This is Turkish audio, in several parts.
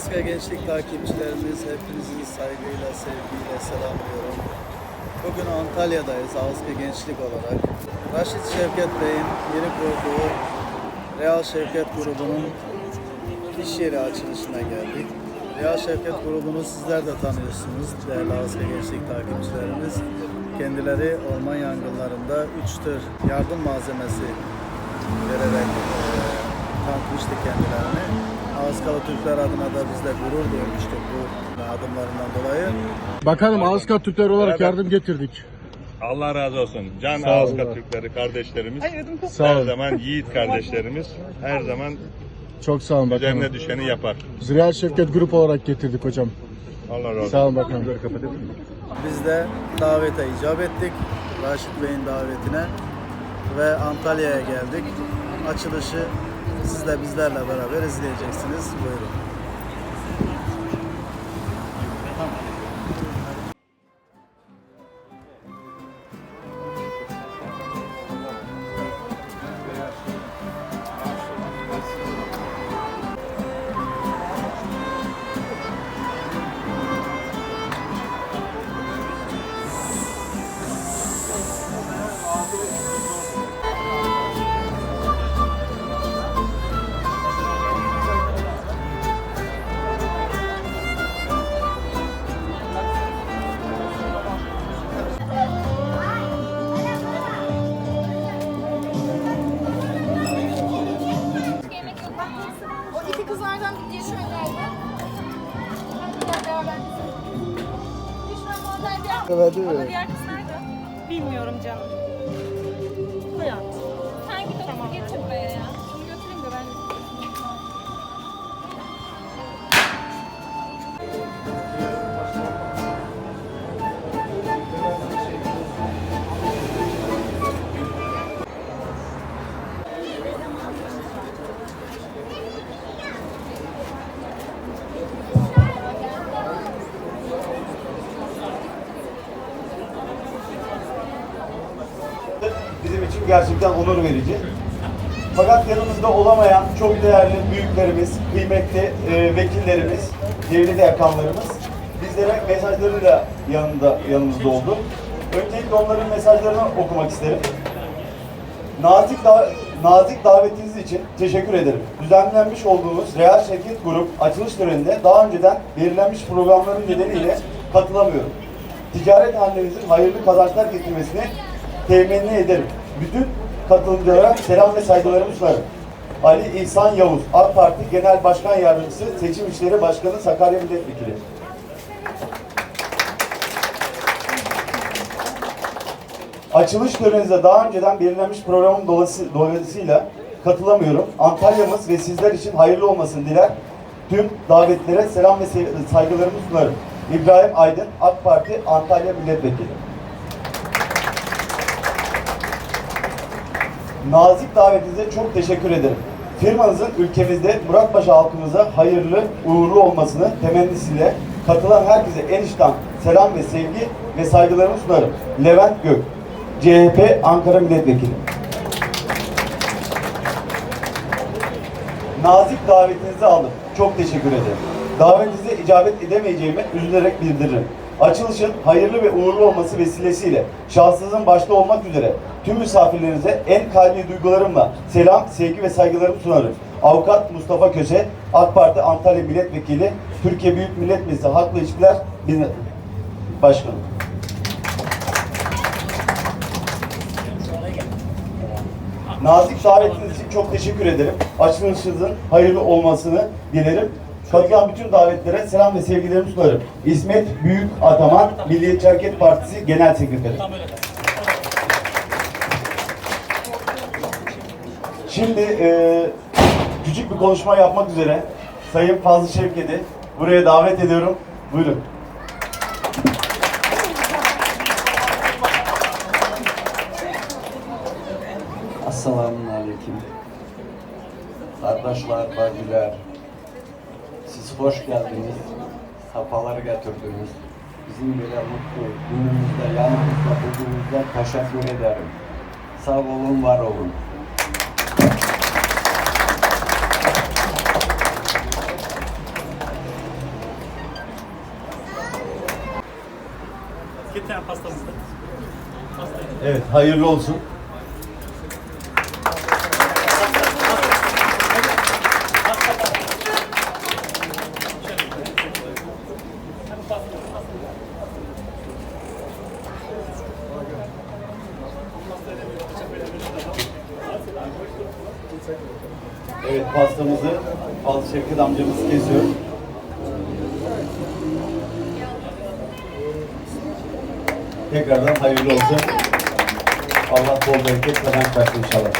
Alaska Gençlik takipçilerimiz hepinizi saygıyla, sevgiyle selamlıyorum. Bugün Antalya'dayız Alaska Gençlik olarak. Raşit Şevket Bey'in yeni kurduğu Real Şevket grubunun iş yeri açılışına geldik. Real Şevket grubunu sizler de tanıyorsunuz değerli Alaska Gençlik takipçilerimiz. Kendileri orman yangınlarında 3 tür yardım malzemesi vererek eee, tanıtmıştı kendilerini. Ağızkalı Türkler adına da biz de gurur duymuştuk bu adımlarından dolayı. Bakanım Ağızka Türkler olarak yardım getirdik. Allah razı olsun. Can. Ağızka Türkleri kardeşlerimiz. Sağ her olun. zaman yiğit kardeşlerimiz. Her zaman Çok sağ olun bakanım. üzerine düşeni yapar. Real Şevket Grup olarak getirdik hocam. Allah razı olsun. Sağ olun bakanım. Biz de davete icap ettik. Raşit Bey'in davetine ve Antalya'ya geldik. Açılışı siz de bizlerle beraber izleyeceksiniz. Buyurun. Evet, Diğer kız için gerçekten onur verici. Fakat yanımızda olamayan çok değerli büyüklerimiz, kıymetli e, vekillerimiz, devlet erkanlarımız bizlere mesajlarıyla yanında yanımızda oldu. Öncelikle onların mesajlarını okumak isterim. Nazik, da, nazik davetiniz için teşekkür ederim. Düzenlenmiş olduğunuz Real Şevket Grup açılış töreninde daha önceden belirlenmiş programların nedeniyle katılamıyorum. Ticaret halinizin hayırlı kazançlar getirmesini temenni ederim. Bütün katılımcılara selam ve saygılarımı sunarım. Ali İhsan Yavuz, AK Parti Genel Başkan Yardımcısı, Seçim İşleri Başkanı Sakarya Milletvekili. Açılış töreninize daha önceden belirlenmiş programın dolası- dolayısıyla katılamıyorum. Antalya'mız ve sizler için hayırlı olmasını diler. Tüm davetlere selam ve saygılarımı sunarım. İbrahim Aydın, AK Parti Antalya Milletvekili. Nazik davetinize çok teşekkür ederim. Firmanızın ülkemizde Muratpaşa halkımıza hayırlı, uğurlu olmasını temennisiyle katılan herkese en içten selam ve sevgi ve saygılarımı sunarım. Levent Gök, CHP Ankara Milletvekili. Nazik davetinizi aldım. Çok teşekkür ederim. Davetinize icabet edemeyeceğimi üzülerek bildiririm. Açılışın hayırlı ve uğurlu olması vesilesiyle şahsınızın başta olmak üzere tüm misafirlerinize en kalbi duygularımla selam, sevgi ve saygılarımı sunarım. Avukat Mustafa Köse, AK Parti Antalya Milletvekili, Türkiye Büyük Millet Meclisi Halkla İlişkiler Başkanı. Nazik davetiniz için çok teşekkür ederim. Açılışınızın hayırlı olmasını dilerim. Katılan bütün davetlere selam ve sevgilerimi sunarım. İsmet Büyük Ataman, Milliyetçi Hareket Partisi Genel Sekreteri. Şimdi e, küçük bir konuşma yapmak üzere Sayın Fazlı Şevket'i buraya davet ediyorum. Buyurun. Esselamun Aleyküm. Kardeşler, bacılar, hoş geldiniz. Safaları getirdiniz. Bizim böyle mutlu günümüzde, yanımızda, bugünümüzde teşekkür ederim. Sağ olun, var olun. Evet, hayırlı olsun. Evet, pastamızı Fazıl Şevket amcamız kesiyor. Tekrardan hayırlı olsun. Allah bol bereket kazanç versin inşallah.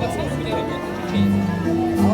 Let's go.